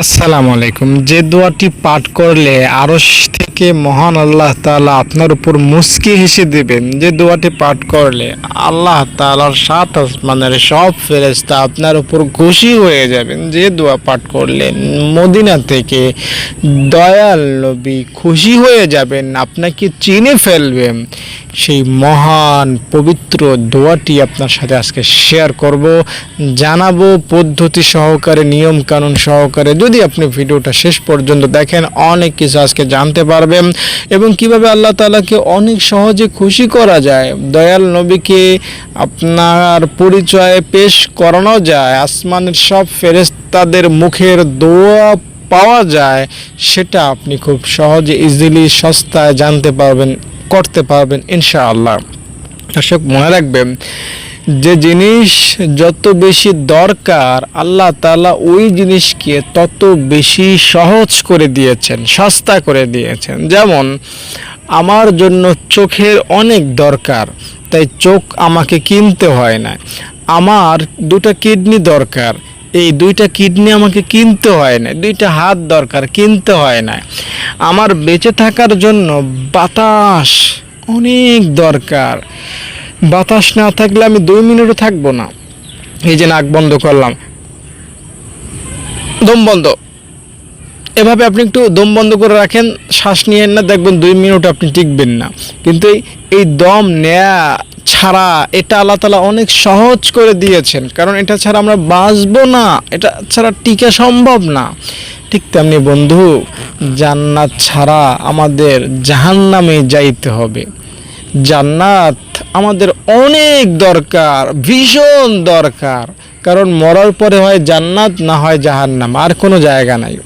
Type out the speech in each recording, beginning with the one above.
আসসালামু আলাইকুম। যে দোয়াটি পাঠ করলে আরশ থেকে মহান আল্লাহ তাআলা আপনার উপর মুস্কি হেসে দেবেন। যে দোয়াটি পাঠ করলে আল্লাহ তাআলার সাত আসমানের সব ফেরেশতা আপনার উপর খুশি হয়ে যাবেন। যে দোয়া পাঠ করলে মদিনা থেকে দয়াল নবী খুশি হয়ে যাবেন, আপনাকে চিনে ফেলবেন সেই মহান, পবিত্র দোয়াটি আপনার সাথে আজকে শেয়ার করব, জানাব পদ্ধতি সহকারে, নিয়ম কানুন সহকারে। যদি আপনি ভিডিওটা শেষ পর্যন্ত দেখেন, অনেক কিছু আজকে জানতে পারবেন এবং কীভাবে আল্লাহ তাআলাকে অনেক সহজে খুশি করা যায়। দয়াল নবীকে আপনার পরিচয়ে পেশ করানো যায়, আসমানের সব ফেরেস্তাদের মুখের দোয়া পাওয়া যায়, সেটা আপনি খুব সহজে ইজিলি সস্তায় জানতে পারবেন, করতে পারবেন ইনশাআল্লাহ। দর্শক, মনে রাখবেন যে জিনিস যত বেশি দরকার, আল্লাহ তাআলা ওই জিনিসকে তত বেশি সহজ করে দিয়েছেন, সস্তা করে দিয়েছেন। যেমন, আমার জন্য চোখের অনেক দরকার, তাই চোখ আমাকে কিনতে হয় না। আমার দুটো কিডনি দরকার, এই দুইটা কিডনি আমাকে কিনতে হয় না, দুইটা হাত দরকার, কিনতে হয় না। আমার বেঁচে থাকার জন্য বাতাস অনেক দরকার। বাতাস না থাকলে আমি দুই মিনিটও থাকব না। এই যে নাক বন্ধ করলাম। দম বন্ধ। এভাবে আপনি একটু দম বন্ধ করে রাখেন, শ্বাস নিয়েন না, দেখবেন দুই মিনিট আপনি টিকবেন না। কিন্তু এই- এই দম নেয়া ছাড়া এটা আল্লাহ তালা অনেক সহজ করে দিয়েছেন। কারণ এটা ছাড়া আমরা বাঁচবো না, এটা ছাড়া টিকা সম্ভব না। ঠিক তেমনি বন্ধু, জান্নাত ছাড়া আমাদের জাহান্নামে যাইতে হবে। জান্নাত আমাদের অনেক দরকার, ভীষণ দরকার। কারণ মরার পরে হয় জান্নাত, না হয় জাহান্নাম, আর কোনো জায়গা নাই।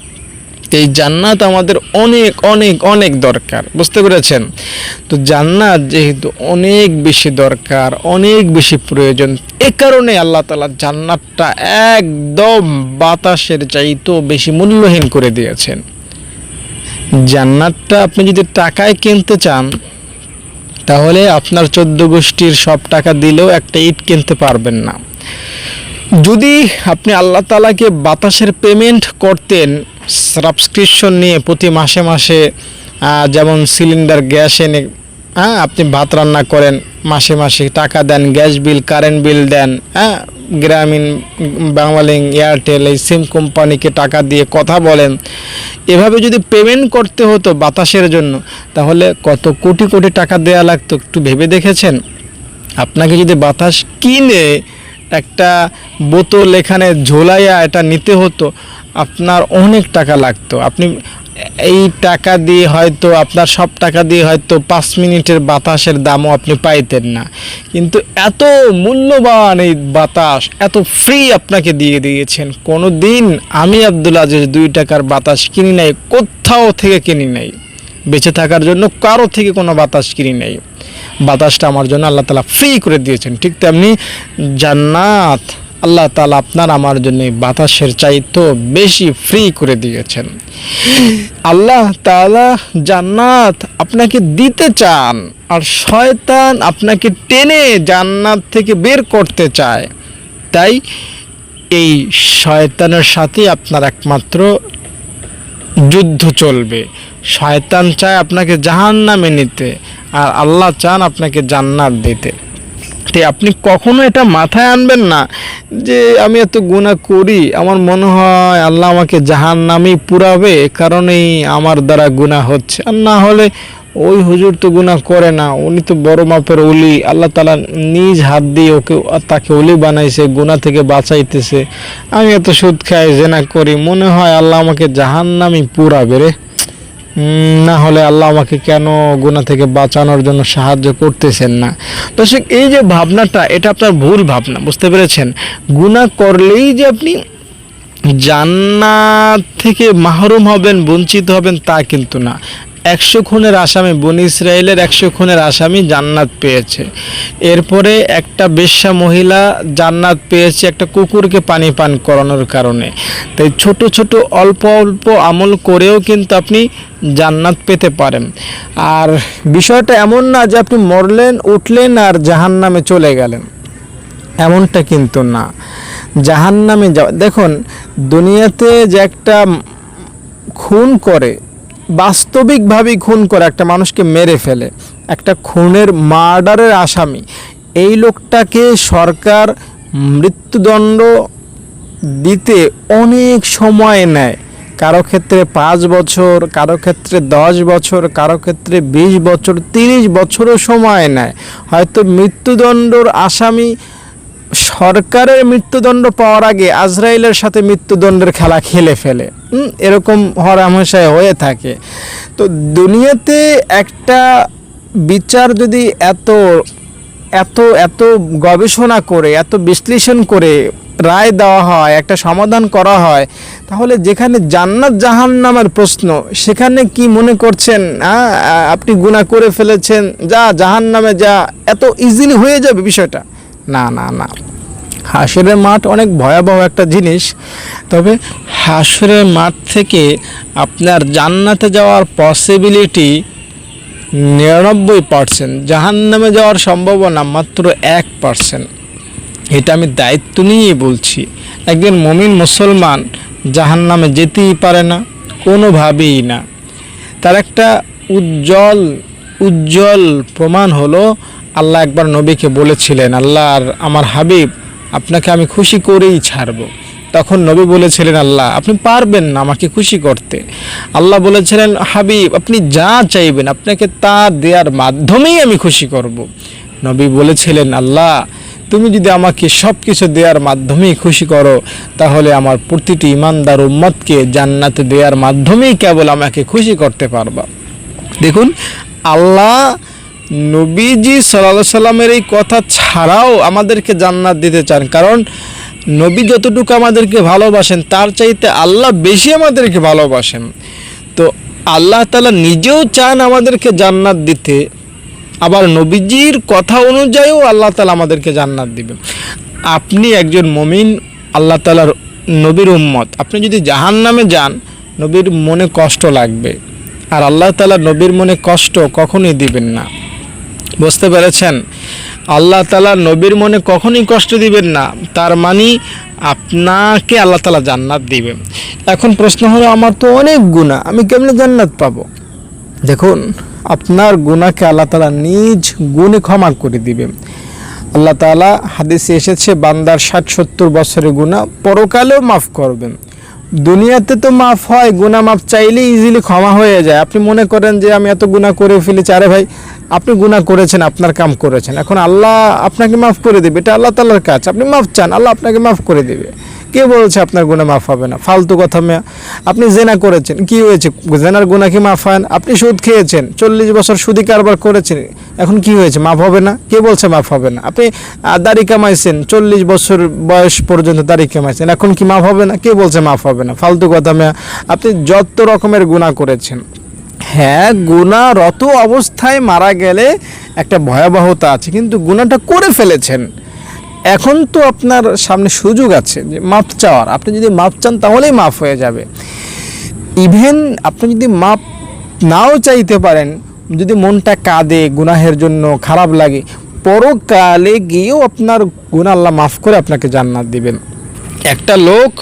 এই জান্নাত আমাদের অনেক অনেক অনেক দরকার, বুঝতে পেরেছেন? তো জান্নাত যেহেতু অনেক বেশি দরকার, অনেক বেশি প্রয়োজন, এ কারণে আল্লাহ তালা জান্নাতটা একদম বাতাসের চাইতেও বেশি মূল্যহীন করে দিয়েছেন। জান্নাতটা আপনি যদি টাকায় কিনতে চান তাহলে আপনার চোদ্দ গোষ্ঠীর সব টাকা দিলেও একটা ইট কিনতে পারবেন না। যদি আপনি আল্লাহ তালাকে বাতাসের পেমেন্ট করতেন সাবস্ক্রিপশন নিয়ে প্রতি মাসে মাসে যেমন সিলিন্ডার গ্যাস এনে হ্যাঁ আপনি ভাত রান্না করেন, মাসে মাসে টাকা দেন গ্যাস বিল কারেন্ট বিল দেন হ্যাঁ গ্রামীণ বাংলালিং এয়ারটেল, এই সিম কোম্পানিকে টাকা দিয়ে কথা বলেন। এভাবে যদি পেমেন্ট করতে হতো বাতাসের জন্য, তাহলে কত কোটি কোটি টাকা দেওয়া লাগতো, একটু ভেবে দেখেছেন? আপনাকে যদি বাতাস কিনে একটা বোতল এখানে ঝোলাইয়া এটা নিতে হতো, আপনার অনেক টাকা লাগতো। আপনি এই টাকা দিয়ে হয়তো, আপনার সব টাকা দিয়ে হয়তো পাঁচ মিনিটের বাতাসের দামও আপনি পাইতেন না। কিন্তু এত মূল্যবান এই বাতাস, এত ফ্রি আপনাকে দিয়ে দিয়েছেন। কোনো দিন আমি আব্দুল আজিজ দুই টাকার বাতাস কিনি নাই, কোথাও থেকে কিনি নাই। বেঁচে থাকার জন্য কারও থেকে কোনো বাতাস কিনি নাই। বাতাসটা আমার জন্য আল্লাহ তালা ফ্রি করে দিয়েছেন। ঠিক তেমনি জান্নাত আল্লাহ তালা আপনার আমার জন্য বাতাসের চাইতো বেশি ফ্রি করে দিয়েছেন। আল্লাহ তাআলা জান্নাত আপনাকে দিতে চান আর শয়তান আপনাকে টেনে জান্নাত থেকে বের করতে চায়। তাই এই শয়তানের সাথে আপনার একমাত্র যুদ্ধ চলবে। শয়তান চায় আপনাকে জাহান নামে নিতে আর আল্লাহ চান আপনাকে জান্নাত দিতে। আপনি কখনো এটা মাথায় আনবেন না যে আমি এত গুণা করি? আমার মনে হয় আল্লাহ আমাকে জাহান নামেই পুরাবে কারণেই আমার দ্বারা গুণা হচ্ছে। আর না হলে ওই হুজুর তো গুণা করে না, উনি তো বড় মাপের অলি আল্লাহ তালা নিজ হাত দিয়ে ওকে, তাকে অলি বানাইছে গুণা থেকে বাঁচাইতেছে। আমি এত সুদ খাই, জেনা করি, মনে হয় আল্লাহ আমাকে জাহান নামই পুরাবে রে। না হলে আল্লাহ আমাকে কেন গুণা থেকে বাঁচানোর জন্য সাহায্য করতেছেন না? দর্শক, এই যে ভাবনাটা, এটা আপনার ভুল ভাবনা, বুঝতে পেরেছেন? গুণা করলেই যে আপনি জান্নাত থেকে মাহরুম হবেন, বঞ্চিত হবেন তা কিন্তু না। একশো খুনের আসামি, বনি ইসরায়েলের একশো খুনের আসামি জান্নাত পেয়েছে। এরপরে একটা বেশ্যা মহিলা জান্নাত পেয়েছে একটা কুকুরকে পানি পান করানোর কারণে। তাই ছোট ছোট, অল্প অল্প আমল করেও কিন্তু আপনি জান্নাত পেতে পারেন। আর বিষয়টা এমন না যে আপনি মরলেন, উঠলেন আর জাহান্নামে চলে গেলেন। এমনটা কিন্তু না। জাহান নামে যাওয়া দেখুন, দুনিয়াতে যে একটা খুন করে বাস্তবিকভাবেই খুন করে একটা মানুষকে মেরে ফেলে। একটা খুনের মার্ডারের আসামি। এই লোকটাকে সরকার মৃত্যুদণ্ড দিতে অনেক সময় নেয়। কারও ক্ষেত্রে পাঁচ বছর, কারও ক্ষেত্রে দশ বছর, কারও ক্ষেত্রে বিশ বছর, তিরিশ বছরও সময় নেয়। হয়তো মৃত্যুদণ্ডর আসামি সরকারের মৃত্যুদণ্ড পাওয়ার আগে আজরাইলের সাথে মৃত্যুদণ্ডের খেলা খেলে ফেলে। এরকম হরামশায় হয়ে থাকে। তো দুনিয়াতে একটা বিচার যদি এত এত এত গবেষণা করে, এত বিশ্লেষণ করে রায় দেওয়া হয়, একটা সমাধান করা হয়, তাহলে যেখানে জান্নাত জাহান্নামের প্রশ্ন, সেখানে কি মনে করছেন আপনি গুনাহ করে ফেলেছেন, যা জাহান্নামে যা, এত ইজিলি হয়ে যাবে বিষয়টা। না না না। হাসরের মাঠ অনেক ভয়াবহ একটা জিনিস। তবে হাসরের মাঠ থেকে আপনার জান্নাতে যাওয়ার পসিবিলিটি নিরানব্বই পার্সেন্ট জাহান নামে যাওয়ার সম্ভাবনা মাত্র এক পার্সেন্ট এটা আমি দায়িত্ব নিয়েই বলছি। একজন মমিন মুসলমান জাহান নামে যেতেই পারে না, কোনোভাবেই না। তার একটা উজ্জ্বল উজ্জ্বল প্রমাণ হলো আল্লাহ একবার নবীকে বলেছিলেন, আল্লাহ, আর আমার হাবিব, আপনাকে আমি খুশি করেই ছাড়বো। তখন নবী বলেছিলেন, আল্লাহ, আপনি পারবেন না আমাকে খুশি করতে। আল্লাহ বলেছিলেন, হাবিব, আপনি যা চাইবেন, আপনাকে তা দেওয়ার মাধ্যমেই আমি খুশি করব। নবী বলেছিলেন, আল্লাহ, তুমি যদি আমাকে সব কিছু দেওয়ার মাধ্যমেই খুশি করো, তাহলে আমার প্রতিটি ইমানদার উম্মতকে জান্নাতে দেওয়ার মাধ্যমেই কেবল আমাকে খুশি করতে পারবা। দেখুন, আল্লাহ নবীজি সাল্লাহ সাল্লামের এই কথা ছাড়াও আমাদেরকে জান্নাত দিতে চান। কারণ নবী যতটুকু আমাদেরকে ভালোবাসেন, তার চাইতে আল্লাহ বেশি আমাদেরকে ভালোবাসেন। তো আল্লাহ তালা নিজেও চান আমাদেরকে জান্নাত দিতে। আবার নবীজির কথা অনুযায়ীও আল্লাহ তালা আমাদেরকে জান্নাত দিবেন। আপনি একজন মমিন, আল্লাহ তালার নবীর উম্মত। আপনি যদি জাহান নামে যান, নবীর মনে কষ্ট লাগবে। আর আল্লাহ তালা নবীর মনে কষ্ট কখনোই দিবেন না। বুঝতে পেরেছেন? আল্লাহ তালা নবীর মনে কখনই কষ্ট দিবেন না। তার মানে আপনাকে আল্লাহ তালা জান্নাত দিবেন এখন প্রশ্ন হলো, আমার তো অনেক গুণা আমি কেমনে জান্নাত পাবো? দেখুন, আপনার গুণাকে আল্লাহ তালা নিজ গুণে ক্ষমা করে দিবেন আল্লাহ তালা হাদিসে এসেছে, বান্দার ষাট সত্তর বছরের গুণা পরকালেও মাফ করবেন। দুনিয়াতে তো মাফ হয় গুণা মাফ চাইলে ইজিলি ক্ষমা হয়ে যায়। আপনি মনে করেন যে আমি এত গুণা করে ফেলেছি, আরে ভাই আপনি গুণা করেছেন, আপনার কাম করেছেন। এখন আল্লাহ আপনাকে মাফ করে দেবে, এটা আল্লাহ তালার কাজ। আপনি মাফ চান, আল্লাহ আপনাকে মাফ করে দেবে। কে বলছে আপনার গুণা মাফ হবে না? ফালতু কথা মেয়া। আপনি জেনা করেছেন, কি হয়েছে? জেনার গুণা কি মাফ হয় আপনি সুদ খেয়েছেন, চল্লিশ বছর সুদি কারবার করেছেন, এখন কি হয়েছে? মাফ হবে না? কে বলছে মাফ হবে না? আপনি দাড়ি কামাইছেন, চল্লিশ বছর বয়স পর্যন্ত দাড়ি কামাইছেন, এখন কি মাফ হবে না? কে বলছে মাফ হবে না? ফালতু কথা মেয়া। আপনি যত রকমের গুণা করেছেন হ্যাঁ গুণারত অবস্থায় মারা গেলে একটা ভয়াবহতা আছে, কিন্তু গুণাটা করে ফেলেছেন। এখন তো আপনার সামনে সুযোগ আছে যে মাপ চাওয়ার। আপনি যদি মাপ চান, তাহলেই মাফ হয়ে যাবে। ইভেন আপনি যদি মাপ নাও চাইতে পারেন, যদি মনটা কাঁদে গুনাহের জন্য, খারাপ লাগে, পরকালে গিয়েও আপনার গুনাহ আল্লাহ মাফ করে আপনাকে জান্নাত দিবেন। একটা লোক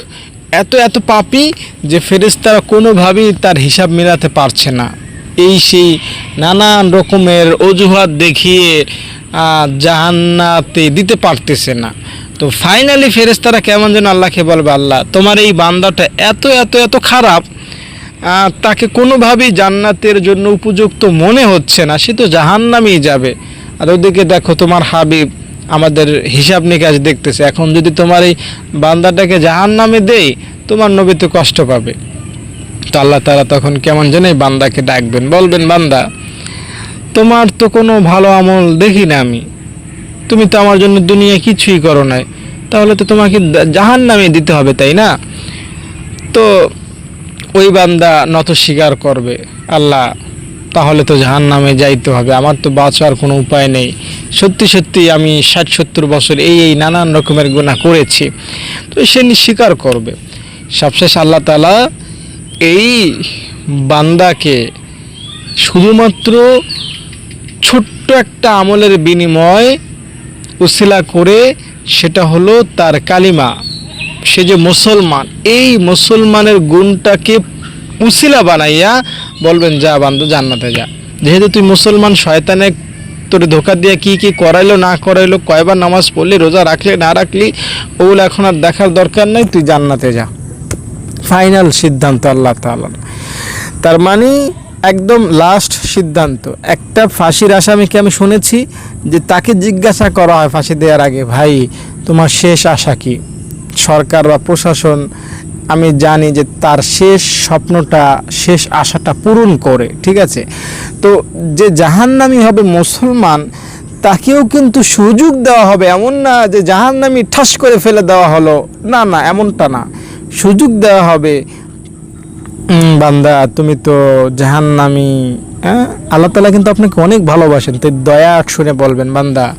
এত এত পাপি যে ফেরেশতারা কোনোভাবেই তার হিসাব মেলাতে পারছে না। এই সেই নানান রকমের অজুহাত দেখিয়ে জাহান্নাতে দিতে পারতেছে না। তো ফাইনালি ফেরেশতারা কেমন যেন আল্লাহকে বলবে, আল্লাহ, তোমার এই বান্দাটা এত এত এত খারাপ তাকে কোনোভাবেই জান্নাতের জন্য উপযুক্ত মনে হচ্ছে না, সে তো জাহান্নামেই যাবে। আর ওদিকে দেখো তোমার হাবিব আমাদের হিসাব নিকাশ দেখতেছে। এখন যদি তোমার এই বান্দাটাকে জাহান্নামে দেই, তোমার নবী তো কষ্ট পাবে। তো আল্লাহ তারা তখন কেমন জানে বান্দাকে ডাকবেন। বলবেন, বান্দা, তোমার তো কোনো ভালো আমল দেখি না আমি। তুমি তো আমার জন্য দুনিয়া কিছুই করো নাই। তাহলে তো তোমাকে জাহান নামে দিতে হবে, তাই না? তো ওই বান্দা নত স্বীকার করবে, আল্লাহ তাহলে তো জাহান নামে যাইতে হবে। আমার তো বাঁচার কোনো উপায় নেই। সত্যি সত্যি আমি ষাট সত্তর বছর এই এই নানান রকমের গুণা করেছি। তো সে স্বীকার করবে। সবশেষ আল্লাহ তালা এই বান্দাকে শুধুমাত্র ছোট্ট একটা আমলের বিনিময় উসিলা করে সেটা হলো তার কালিমা। সে যে মুসলমান, এই মুসলমানের গুণটাকে উসিলা বানাইয়া বলবেন, যা বান্ধব জান্নাতে যা। যেহেতু তুই মুসলমান, শয়তানে তোর ধোকা দিয়ে কি কি করাইলো, না করাইলো, কয়বার নামাজ পড়লি, রোজা রাখলি, না রাখলি, ওগুলো এখন আর দেখার দরকার নেই, তুই জান্নাতে যা। ফাইনাল সিদ্ধান্ত আল্লাহ তাআলা। তার মানে একদম লাস্ট সিদ্ধান্ত। একটা ফাঁসির আসামিকে আমি শুনেছি? যে তাকে জিজ্ঞাসা করা হয় ফাঁসি দেওয়ার আগে, ভাই, তোমার শেষ আশা কি? সরকার বা প্রশাসন আমি জানি যে তার শেষ স্বপ্নটা, শেষ আশাটা পূরণ করে, ঠিক আছে? তো যে জাহান্নামি হবে মুসলমান, তাকেও কিন্তু সুযোগ দেওয়া হবে। এমন না যে জাহান্নামি ঠাস করে ফেলে দেওয়া হলো। না না, এমনটা না। সুযোগ দেওয়া হবে বান্দা, তুমি তো জাহান্নামি হ্যাঁ? আল্লাহ তালা কিন্তু আপনাকে অনেক ভালোবাসেন। তাই দয়া শুনে বলবেন, বান্দা,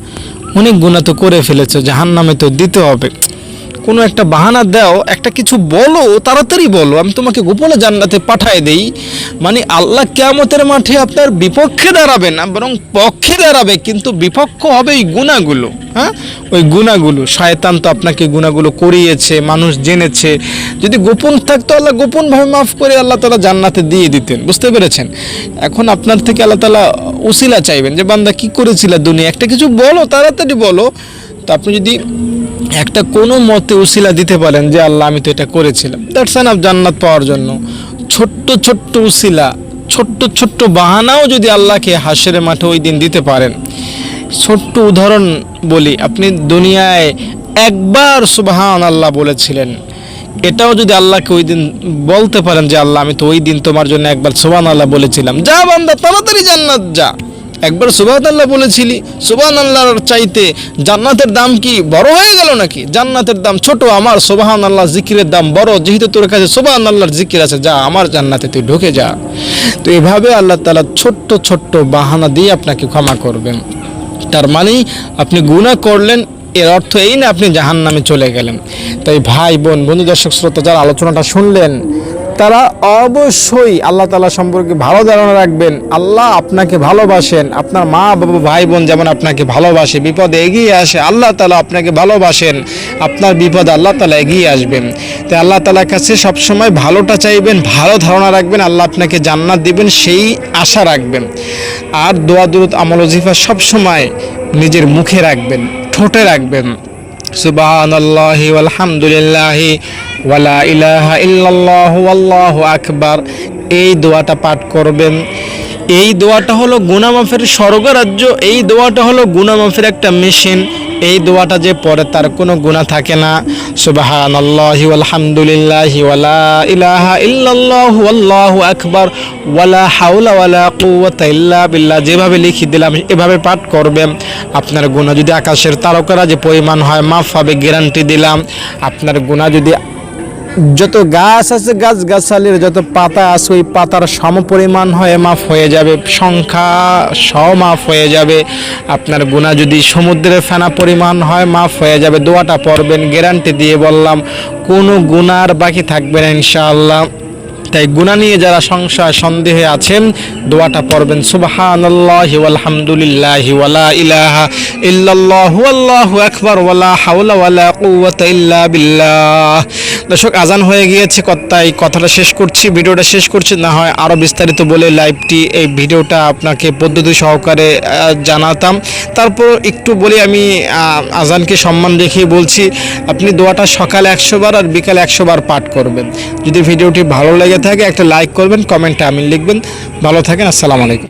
অনেক গুণা তো করে ফেলেছো, জাহান্নামে তো দিতে হবে। কোনো একটা বাহানা দাও, একটা কিছু বলো, তাড়াতাড়ি বলো, আমি তোমাকে গোপনে জান্নাতে পাঠায় দেই। মানে আল্লাহ কেয়ামতের মাঠে আপনার বিপক্ষে দাঁড়াবে না, বরং পক্ষে দাঁড়াবে, কিন্তু বিপক্ষ হবে এই গুণাগুলো হ্যাঁ? ওই গুণাগুলো। শয়তান তো আপনাকে গুণাগুলো করিয়েছে, মানুষ জেনেছে। যদি গোপন থাকতো, আল্লাহ গোপনভাবে মাফ করে আল্লাহ তালা জান্নাতে দিয়ে দিতেন, বুঝতে পেরেছেন? এখন আপনার থেকে আল্লাহ তালা উসিলা চাইবেন যে, বান্দা কি করেছিল দুনিয়া? একটা কিছু বলো, তাড়াতাড়ি বলো। তো আপনি যদি একটা কোনো মতে উসিলা দিতে পারেন যে, আল্লাহ, আমি তো এটা করেছিলাম। দ্যাটস অফ জান্নাত পাওয়ার জন্য। ছোট্ট ছোট্ট উসিলা, ছোট্ট ছোট্ট বাহানাও যদি আল্লাহকে হাসের মাঠে ওই দিন দিতে পারেন। ছোট্ট উদাহরণ বলি, আপনি দুনিয়ায় একবার সুবাহান আল্লাহ বলেছিলেন। এটাও যদি আল্লাহকে ওই দিন বলতে পারেন যে, আল্লাহ, আমি তো ওই দিন তোমার জন্য একবার সুবাহান আল্লাহ বলেছিলাম। যা বান্দা, তাড়াতাড়ি জান্নাত যা। একবার সুবাহ আল্লাহ বলেছিলি সুবাহ আল্লাহর চাইতে জান্নাতের দাম কি বড় হয়ে গেল নাকি? জান্নাতের দাম ছোট, আমার সুবাহান আল্লাহ জিকিরের দাম বড়। যেহেতু তোর কাছে সুবাহান আল্লাহর জিকির আছে, যা আমার জান্নাতে তুই ঢুকে যা। তো এভাবে আল্লাহ তালা ছোট্ট ছোট্ট বাহানা দিয়ে আপনাকে ক্ষমা করবেন। তার মানেই আপনি গুনাহ করলেন, এর অর্থ এই না আপনি জাহান নামে চলে গেলেন। তাই ভাই, বোন, বন্ধু, দর্শক, শ্রোতা, যারা আলোচনাটা শুনলেন তারা অবশ্যই আল্লাহ তালা সম্পর্কে ভালো ধারণা রাখবেন। আল্লাহ আপনাকে ভালোবাসেন। আপনার মা, বাবা ভাই বোন যেমন আপনাকে ভালোবাসে, বিপদে এগিয়ে আসে, আল্লাহ তালা আপনাকে ভালোবাসেন। আপনার বিপদে আল্লাহ তালা এগিয়ে আসবেন। তাই আল্লাহ তালার কাছে সবসময় ভালোটা চাইবেন, ভালো ধারণা রাখবেন, আল্লাহ আপনাকে জান্নাত দিবেন, সেই আশা রাখবেন। আর দোয়া, দুরুদ, আমল ওজিফা সবসময় নিজের মুখে রাখবেন, ঠোঁটে রাখবেন। সুবাহান আল্লাহি আলহামদুলিল্লাহি ওয়ালা ইলাহা ইল্লাল্লাহ আল্লাহু আকবার। এই দোয়াটা পাঠ করবেন। এই দোয়াটা হলো গুনামাফের স্বর্গরাজ্য, এই দোয়াটা হলো গুনামাফের একটা মেশিন। এই দোয়াটা যে পরে তার কোনো গুণা থাকে না। সুবাহান আল্লাহি আলহামদুলিল্লাহি ইলাহা ইল্লাল্লাহু আল্লাহু আকবার ওয়ালা হাওলা ওয়ালা কুওয়াতা ইল্লা যেভাবে লিখে দিলাম, এভাবে পাঠ করবেন। আপনার গুণা যদি আকাশের তারকারা যে পরিমাণ হয়, মাফ হবে গ্যারান্টি দিলাম। আপনার গুণা যদি যত গাছ আছে গাছ গাছালির যত পাতা আছে, ওই পাতার সম পরিমাণ হয়ে, মাফ হয়ে যাবে। সংখ্যা সহ মাফ হয়ে যাবে। আপনার গুণা যদি সমুদ্রের ফেনা পরিমাণ হয়, মাফ হয়ে যাবে। দোয়াটা পড়বেন গ্যারান্টি দিয়ে বললাম, কোনো গুনার বাকি থাকবে না ইনশাআল্লাহ। তাই গুণা নিয়ে যারা সংশয়, সন্দেহে আছেন, দোয়াটা পড়বেন। সুবহানাল্লাহি বিল্লাহ। দর্শক, আজান হয়ে গিয়েছে তাই কথাটা শেষ করছি, ভিডিওটা শেষ করছি। না হয় আরও বিস্তারিত বলে লাইভটি এই ভিডিওটা আপনাকে পদ্ধতি সহকারে জানাতাম। তারপর একটু বলি আমি আজানকে সম্মান রেখে বলছি, আপনি দোয়াটা সকালে একশো বার আর বিকালে একশো বার পাঠ করবেন। যদি ভিডিওটি ভালো লেগে থাকে, একটা লাইক করবেন, কমেন্টে আমি লিখবেন। ভালো থাকেন, আসসালামু আলাইকুম।